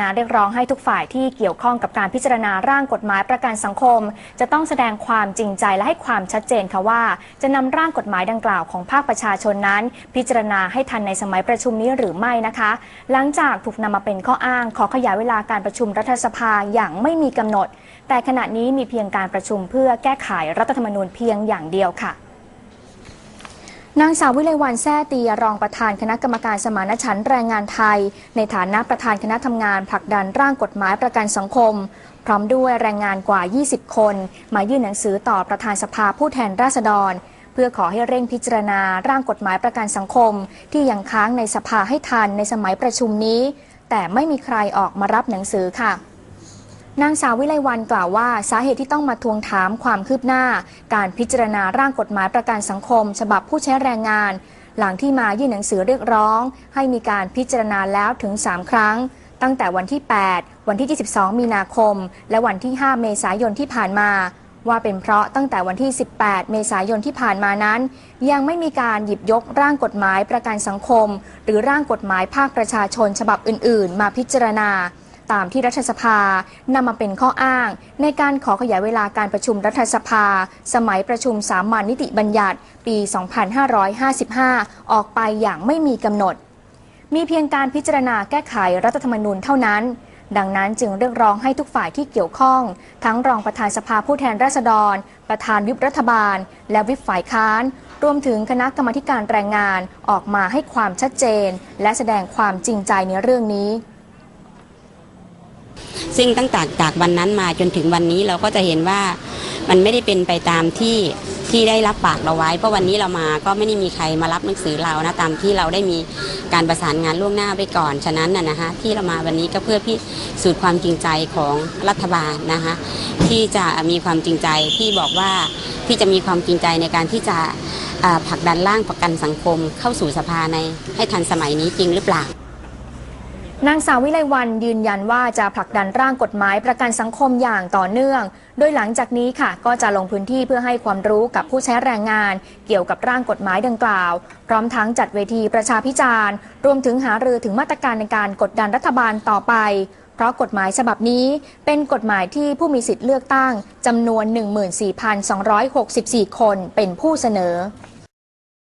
งานเรียกร้องให้ทุกฝ่ายที่เกี่ยวข้องกับการพิจารณาร่างกฎหมายประกันสังคม จะต้องแสดงความจริงใจและให้ความชัดเจนค่ะว่า จะนำร่างกฎหมายดังกล่าวของภาคประชาชนนั้น พิจารณาให้ทันในสมัยประชุมนี้หรือไม่นะคะ หลังจากถูกนำมาเป็นข้ออ้างขอขยายเวลาการประชุมรัฐสภาอย่างไม่มีกำหนด แต่ขณะนี้มีเพียงการประชุมเพื่อแก้ไขรัฐธรรมนูญเพียงอย่างเดียวค่ะ นางสาววิไลวันแซ่เตียรองประธานคณะกรรมการสมานฉันท์แรงงานไทย ในฐานะประธานคณะทำงานผลักดันร่างกฎหมายประกันสังคม พร้อมด้วยแรงงานกว่า 20 คน มายื่นหนังสือต่อประธานสภาผู้แทนราษฎร เพื่อขอให้เร่งพิจารณาร่างกฎหมายประกันสังคม ที่ยังค้างในสภาให้ทันในสมัยประชุมนี้ แต่ไม่มีใครออกมารับหนังสือค่ะ นางสาววิไลวันกล่าวว่า สาเหตุที่ต้องมาทวงถามความคืบหน้า การพิจารณาร่างกฎหมายประกันสังคม ฉบับผู้ใช้แรงงาน หลังที่มายื่นหนังสือเรียกร้อง ให้มีการพิจารณาแล้วถึง 3 ครั้ง ตั้งแต่วันที่ 8 วันที่ 22 มีนาคม และวันที่ 5 เมษายนที่ผ่านมาว่าเป็นเพราะตั้งแต่วันที่ 18 เมษายนที่ผ่านมานั้น ยังไม่มีการหยิบยกร่างกฎหมายประกันสังคม หรือร่างกฎหมายภาคประชาชนฉบับอื่น ๆ มาพิจารณา ตามที่รัฐสภานำมาเป็นข้ออ้าง ในการขอขยายเวลาการประชุมรัฐสภา สมัยประชุมสามัญนิติบัญญัติ ปี 2555 ออกไปอย่างไม่มีกำหนด มีเพียงการพิจารณาแก้ไขรัฐธรรมนูญเท่านั้นดังนั้นจึงเรียกร้องให้ทุกฝ่ายที่เกี่ยวข้อง ทั้งรองประธานสภาผู้แทนราษฎร ประธานวิปรัฐบาล และวิปฝ่ายค้าน รวมถึงคณะกรรมการแรงงานออกมาให้ความชัดเจน และแสดงความจริงใจในเรื่องนี้ ซึ่งตั้งแต่จากวันนั้นมาจนถึงวันนี้เราก็จะเห็นว่ามันไม่ได้เป็นไปตามที่ที่ได้รับปากเราไว้ เพราะวันนี้เรามาก็ไม่ได้มีใครมารับหนังสือเรานะตามที่เราได้มีการประสานงานล่วงหน้าไปก่อน ฉะนั้นนะนะคะที่เรามาวันนี้ก็เพื่อพิสูจน์ความจริงใจของรัฐบาลนะคะที่จะมีความจริงใจที่บอกว่าที่จะมีความจริงใจในการที่จะผลักดันร่างประกันสังคมเข้าสู่สภาในให้ทันสมัยนี้จริงหรือเปล่า นางสาววิไลวันยืนยันว่าจะผลักดันร่างกฎหมายประกันสังคมอย่างต่อเนื่อง โดยหลังจากนี้ค่ะ ก็จะลงพื้นที่เพื่อให้ความรู้กับผู้ใช้แรงงาน เกี่ยวกับร่างกฎหมายดังกล่าว พร้อมทั้งจัดเวทีประชาพิจารณ์รวมถึงหารือถึงมาตรการในการกดดันรัฐบาลต่อไป เพราะกฎหมายฉบับนี้เป็นกฎหมายที่ผู้มีสิทธิ์เลือกตั้งจำนวน 14,264 คนเป็นผู้เสนอ